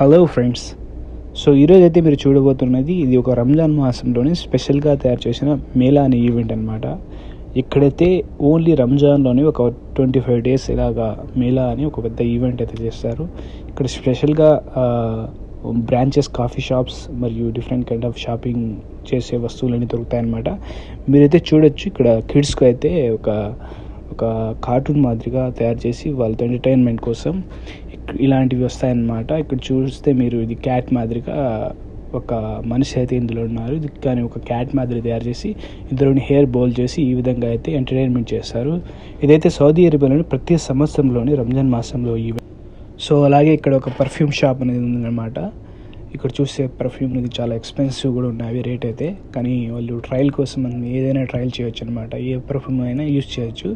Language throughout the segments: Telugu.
హలో ఫ్రెండ్స్ సో ఈరోజు అయితే మీరు చూడబోతున్నది ఇది ఒక రంజాన్ మాసంలోని స్పెషల్గా తయారు చేసిన మేళా అనే ఈవెంట్ అనమాట ఇక్కడైతే ఓన్లీ రంజాన్లోని ఒక ట్వంటీ ఫైవ్ డేస్ ఇలాగా మేళా అని ఒక పెద్ద ఈవెంట్ అయితే చేస్తారు. ఇక్కడ స్పెషల్గా బ్రాంచెస్ కాఫీ షాప్స్ మరియు డిఫరెంట్ కైండ్ ఆఫ్ షాపింగ్ చేసే వస్తువులన్నీ దొరుకుతాయన్నమాట. మీరైతే చూడొచ్చు ఇక్కడ కిడ్స్కి అయితే ఒక ఒక కార్టూన్ మాదిరిగా తయారు చేసి వాళ్ళతో ఎంటర్టైన్మెంట్ కోసం ఇలాంటివి వస్తాయన్నమాట. ఇక్కడ చూస్తే మీరు ఇది క్యాట్ మాదిరిగా ఒక మనిషి అయితే ఇందులో ఉన్నారు. ఇది కానీ ఒక క్యాట్ మాదిరి తయారు చేసి ఇందులోని హెయిర్ బౌల్ చేసి ఈ విధంగా అయితే ఎంటర్టైన్మెంట్ చేస్తారు. ఇదైతే సౌదీ అరేబియాలోని ప్రతి సంవత్సరంలోని రంజాన్ మాసంలో ఈ సో అలాగే ఇక్కడ ఒక పర్ఫ్యూమ్ షాప్ అనేది ఉందన్నమాట. ఇక్కడ చూస్తే పర్ఫ్యూమ్ అనేది చాలా ఎక్స్పెన్సివ్ కూడా ఉన్నాయి అవి రేట్ అయితే. కానీ వాళ్ళు ట్రయల్ కోసం మనం ఏదైనా ట్రయల్ చేయొచ్చు అనమాట ఏ పర్ఫ్యూమ్ అయినా యూజ్ చేయొచ్చు.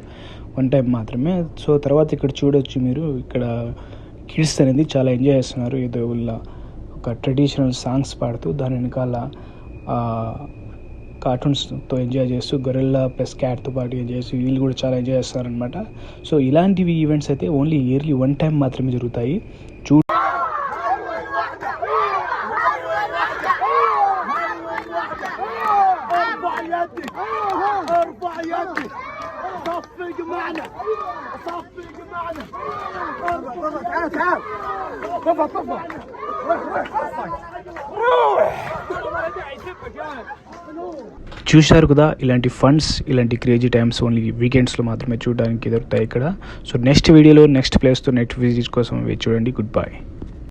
వన్ టైం మాత్రమే. సో తర్వాత ఇక్కడ చూడొచ్చు మీరు. ఇక్కడ కిడ్స్ అనేది చాలా ఎంజాయ్ చేస్తున్నారు ఏదో వీళ్ళ ఒక ట్రెడిషనల్ సాంగ్స్ పాడుతూ దాని వెనకాల కార్టూన్స్తో ఎంజాయ్ చేస్తూ గొరెల్లా ప్లస్ క్యాట్తో పాటు ఎంజాయ్ చేస్తూ వీళ్ళు కూడా చాలా ఎంజాయ్ చేస్తారనమాట సో ఇలాంటివి ఈవెంట్స్ అయితే ఓన్లీ ఇయర్లీ వన్ టైం మాత్రమే జరుగుతాయి చూ ارفع يدك ارفع يدك صفق معنا صفق معنا ارفع تعال تعال طفى طفى చూశారు కదా ఇలాంటి ఫండ్స్ ఇలాంటి క్రేజీ టైమ్స్ ఓన్లీ వీకెండ్స్లో మాత్రమే చూడడానికి దొరుకుతాయి ఇక్కడ సో నెక్స్ట్ వీడియోలో నెక్స్ట్ ప్లేస్తో నెక్స్ట్ విజిట్ కోసం వేచి చూడండి గుడ్ బై